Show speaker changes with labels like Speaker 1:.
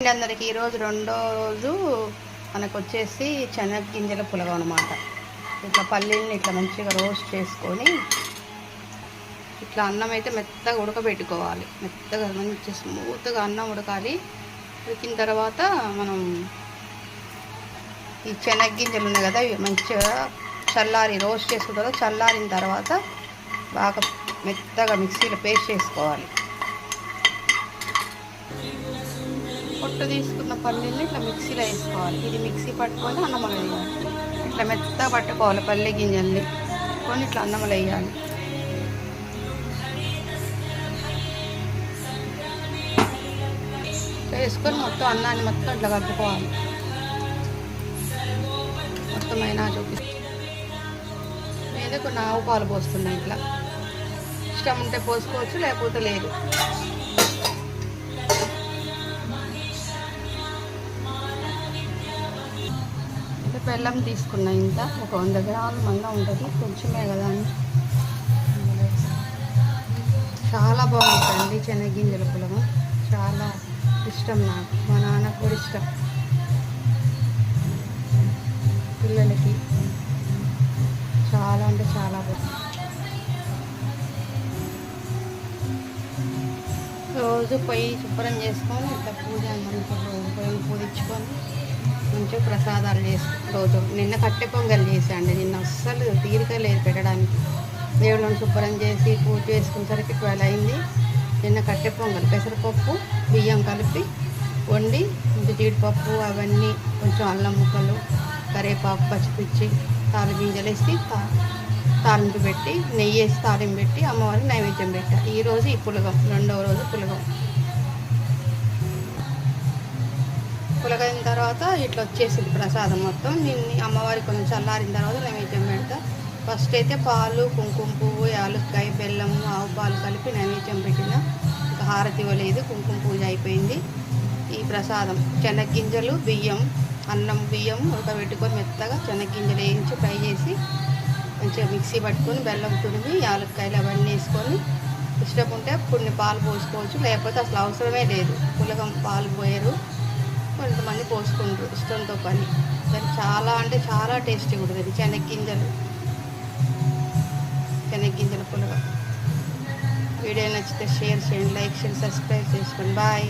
Speaker 1: అందరికి ఈరోజు రెండో రోజు మనకు వచ్చేసి శనగ గింజల పులగం అనమాట ఇట్లా పల్లీలని ఇట్లా మంచిగా రోస్ట్ చేసుకొని ఇట్లా అన్నం అయితే మెత్తగా ఉడకబెట్టుకోవాలి. మెత్తగా మంచి స్మూత్గా అన్నం ఉడకాలి. ఉడికిన తర్వాత మనం ఈ శనగ గింజలు ఉన్నాయి కదా ఇవి మంచిగా చల్లారి రోస్ట్ చేసుకున్న తర్వాత చల్లారిన తర్వాత బాగా మెత్తగా మిక్సీలో పేస్ట్ చేసుకోవాలి. పొట్టు తీసుకున్న పల్లీని ఇట్లా మిక్సీలో వేసుకోవాలి. ఇది మిక్సీ పట్టుకొని అన్నములు వేయాలి. ఇట్లా మెత్తగా పట్టుకోవాలి పల్లి గింజల్ని. కొని ఇట్లా అన్నములు వేయాలి. ఇట్లా వేసుకొని మొత్తం అన్నాన్ని మొత్తం ఇట్లా కలుపుకోవాలి. మొత్తం అయినా చూపిస్తాం. మీద కొన్ని ఆవు పాలు పోస్తున్నాయి ఇట్లా. ఇష్టం ఉంటే పోసుకోవచ్చు లేకపోతే లేదు. బెల్లం తీసుకున్నా ఇంత. ఒక వంద గ్రాములు మంద ఉంటుంది. కొంచెమే కదా అని. చాలా బాగుంటుంది శనగింజల పొలము. చాలా ఇష్టం నాకు. మా నాన్నకు కూడా ఇష్టం. పిల్లలకి చాలా అంటే చాలా బాగుంది. రోజు పొయ్యి శుభ్రం చేసుకొని ఇట్లా పూజ మంచిగా పొయ్యి పూజించుకొని మంచిగా ప్రసాదాలు చేసి రోజు నిన్న కట్టె పొంగల్ చేశాండి. నిన్న అస్సలు తీరిక లేదు పెట్టడానికి. దేవుళ్ళని శుభ్రం చేసి పూజ చేసుకునేసరికి ట్వెల్వ్ అయింది. నిన్న కట్టె పొంగల్ పెసరపప్పు బియ్యం కలిపి వండి ఇంకా జీడిపప్పు అవన్నీ కొంచెం అల్లం ముక్కలు కరివేపాకు పచ్చిపిచ్చి తాలి గింజలు వేసి తా- తాలింపు పెట్టి నెయ్యి వేసి తాలింపు పెట్టి అమ్మవారికి నైవేద్యం పెట్టా. ఈరోజు ఈ పులగం రెండవ రోజు పులగం. తర్వాత ఇట్లా వచ్చేసింది ప్రసాదం మొత్తం. నిన్న అమ్మవారికి కొంచెం చల్లారిన తర్వాత నైవేద్యం పెడతా. ఫస్ట్ అయితే పాలు కుంకుమ పువ్వు యాలక్కాయ బెల్లం ఆవు పాలు కలిపి నైవేద్యం పెట్టిన. ఇంకా హారతి ఇవ్వలేదు. కుంకుమ పూజ అయిపోయింది. ఈ ప్రసాదం. చెనగ్గింజలు బియ్యం అన్నం బియ్యం ఉడకబెట్టుకొని మెత్తగా చెనగ్గింజలు వేయించి ఫ్రై చేసి మంచిగా మిక్సీ పట్టుకొని బెల్లం తురిమి యాలక్కాయలు అవన్నీ వేసుకొని ఇష్టం ఉంటే కొన్ని పాలు పోసుకోవచ్చు. లేకపోతే అసలు అవసరమే లేదు. పులగం పాలు పోయారు. కొంతమంది పోసుకుంటారు ఇష్టంతో పని కానీ చాలా అంటే చాలా టేస్టీగా ఉంటుంది చెనగ్గింజలు చెనగ్గింజల పులగ. వీడియో నచ్చితే షేర్ చేయండి లైక్ చేయండి సబ్స్క్రైబ్ చేసుకోండి. బాయ్.